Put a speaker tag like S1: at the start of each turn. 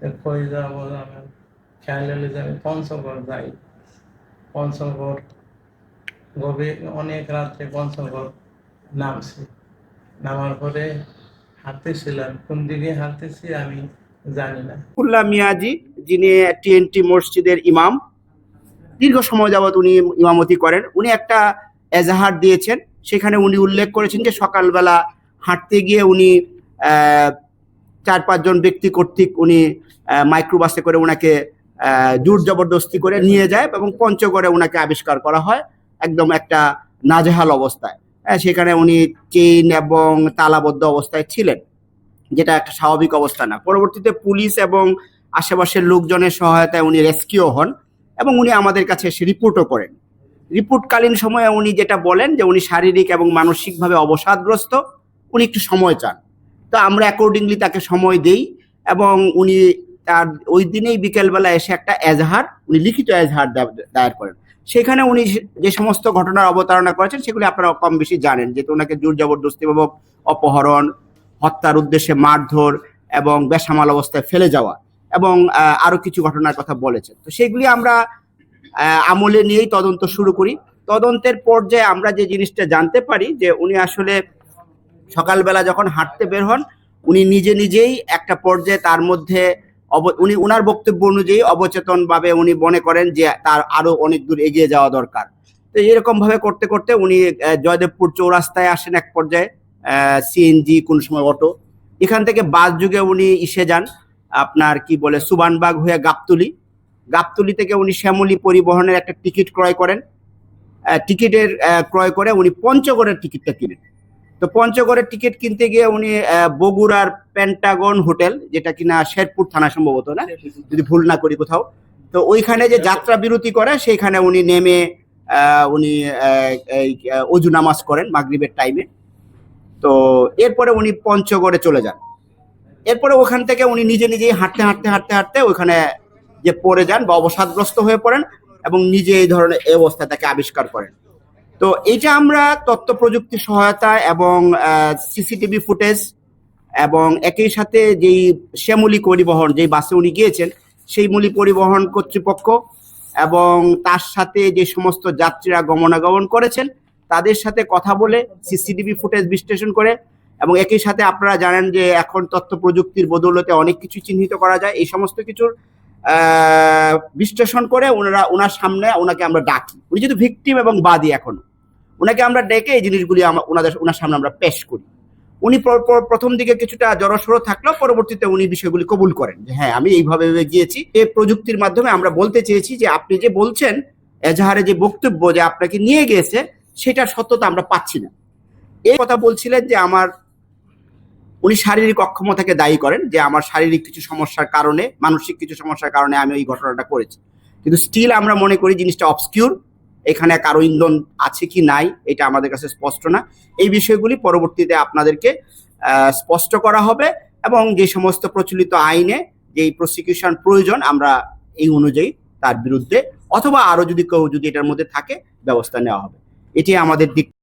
S1: তো কই যাব আমি খেয়াল হলে পঞ্চগড় যাই। পঞ্চগড় গভীর অনেক রাত্রে পঞ্চগড় নামছি। নামার পরে হাঁটতেছিলাম। কোন দিকে হাঁটতেছি আমি জানি না।
S2: উল্লাহ মিয়াজি যিনি টিএনটি মসজিদের ইমাম দীর্ঘ সময় যাবত উনি ইমামতি করেন। উনি একটা এজাহার দিয়েছেন। সেখানে উনি উল্লেখ করেছেন যে সকালবেলা হাঁটতে গিয়ে উনি আহ, চার পাঁচজন ব্যক্তি কর্তৃক উনি মাইক্রোবাসে করে ওনাকে জোর জবরদস্তি করে নিয়ে যায় এবং পঞ্চগড়ে ওনাকে আবিষ্কার করা হয় একদম একটা নাজেহাল অবস্থায়। সেখানে উনি চেইন এবং তালাবদ্ধ অবস্থায় ছিলেন, যেটা একটা স্বাভাবিক অবস্থা না। পরবর্তীতে পুলিশ এবং আশেপাশের লোকজনের সহায়তায় উনি রেস্কিউ হন এবং উনি আমাদের কাছে এসে রিপোর্টও করেন। রিপোর্টকালীন সময়ে উনি যেটা বলেন যে উনি শারীরিক এবং মানসিকভাবে অবসাদগ্রস্ত, উনি একটু সময় চান। তো আমরা অ্যাকর্ডিংলি তাকে সময় দেই এবং উনি তার ওই দিনেই বিকেলবেলা এসে একটা এজাহার উনি লিখিত এজাহার দায়ের করেন। সেখানে উনি যে সমস্ত ঘটনার অবতারণা করেছেন সেগুলি আপনারা কম বেশি জানেন যেহেতু ওনাকে জোর জবরদস্তিপূর্বক অপহরণ হত্যার উদ্দেশ্যে মারধর এবং বেসামাল অবস্থায় ফেলে যাওয়া এবং আহ, আরও কিছু ঘটনার কথা বলেছেন। তো সেগুলি আমরা আমলে নিয়েই তদন্ত শুরু করি। তদন্তের পর্যায়ে আমরা যে জিনিসটা জানতে পারি যে উনি আসলে সকালবেলা যখন হাঁটতে বের হন, উনি নিজে নিজেই একটা পর্যায়ে তার মধ্যে উনি উনার বক্তব্য অনুযায়ী অবচেতন ভাবে উনি মনে করেন যে তার আরও অনেক দূর এগিয়ে যাওয়া দরকার। তো এরকম ভাবে করতে করতে উনি জয়দেবপুর চৌরাস্তায় আসেন এক পর্যায়ে সিএনজি, কোন সময় অটো। এখান থেকে বাস যুগে উনি ইসে যান, আপনার কি বলে, সুবানবাগ হয়ে গাবতুলি। গাবতুলি থেকে উনি শ্যামলী পরিবহনের একটা টিকিট ক্রয় করেন। টিকিটের ক্রয় করে উনি পঞ্চগড়ের টিকিটটা কিনেন। তো পঞ্চগড়ের টিকিট কিনতে গিয়ে উনি বগুড়ার পেন্টাগন হোটেল যেটা কিনা শেরপুর থানা সম্ভবত না? যদি ভুল না করি কোথাও। তো ওইখানে যে যাত্রা বিরতি করে সেইখানে উনি নেমে উনি অজু নামাজ করেন মাগরিবের টাইমে তো এরপরে উনি পঞ্চগড়ে চলে যান। এরপরে ওখান থেকে উনি নিজে নিজেই হাঁটতে হাঁটতে হাঁটতে হাঁটতে ওইখানে যে পড়ে যান বা অবসাদগ্রস্ত হয়ে পড়েন এবং নিজে এই ধরনের এই অবস্থায় তাকে আবিষ্কার করেন। তো এইটা আমরা তথ্য প্রযুক্তি সহায়তা এবং সিসিটিভি ফুটেজ এবং একই সাথে যেই শ্যামলী পরিবহন, যেই বাসে উনি গিয়েছেন, সেই মূলী পরিবহন কর্তৃপক্ষ এবং তার সাথে যে সমস্ত যাত্রীরা গমনাগমন করেছেন, তাদের সাথে কথা বলে সিসিটিভি ফুটেজ বিশ্লেষণ করে এবং একই সাথে আপনারা জানেন যে এখন তথ্য প্রযুক্তির বদৌলতে অনেক কিছু চিহ্নিত করা যায়, এই সমস্ত কিছুর বিশ্লেষণ করে ওনারা, ওনার সামনে ওনাকে আমরা ডাকি। উনি যেহেতু ভিকটিম এবং বাদী এখনও। ওনাকে আমরা ডেকে এই জিনিসগুলি ওনাদের, ওনার সামনে আমরা পেশ করি। উনি প্র- প্র- প্রথম দিকে কিছুটা জড়সড় থাকলেও পরবর্তীতে উনি বিষয়গুলি কবুল করেন যে হ্যাঁ আমি এইভাবে গিয়েছি। এই প্রযুক্তির মাধ্যমে আমরা বলতে চেয়েছি যে আপনি যে বলছেন, এজাহারে যে বক্তব্য যে আপনাকে নিয়ে গিয়েছে, সেটা সত্যতা আমরা পাচ্ছি না। এই কথা বলছিলেন যে আমার, উনি শারীরিক অক্ষমতাকে দায়ী করেন যে আমার শারীরিক কিছু সমস্যার কারণে, মানসিক কিছু সমস্যার কারণে আমি ওই ঘটনাটা করেছি। কিন্তু স্টিল আমরা মনে করি জিনিসটা অবসকিউর এখানে কারও ইন্ধন আছে কি নাই, এটা আমাদের কাছে স্পষ্ট না। এই বিষয়গুলি পরবর্তীতে আপনাদেরকে স্পষ্ট করা হবে এবং যে সমস্ত প্রচলিত আইনে যেই প্রসিকিউশন প্রয়োজন, আমরা এই অনুযায়ী তার বিরুদ্ধে অথবা আরও যদি কেউ যদি এটার মধ্যে থাকে, ব্যবস্থা নেওয়া হবে। এটি আমাদের দিক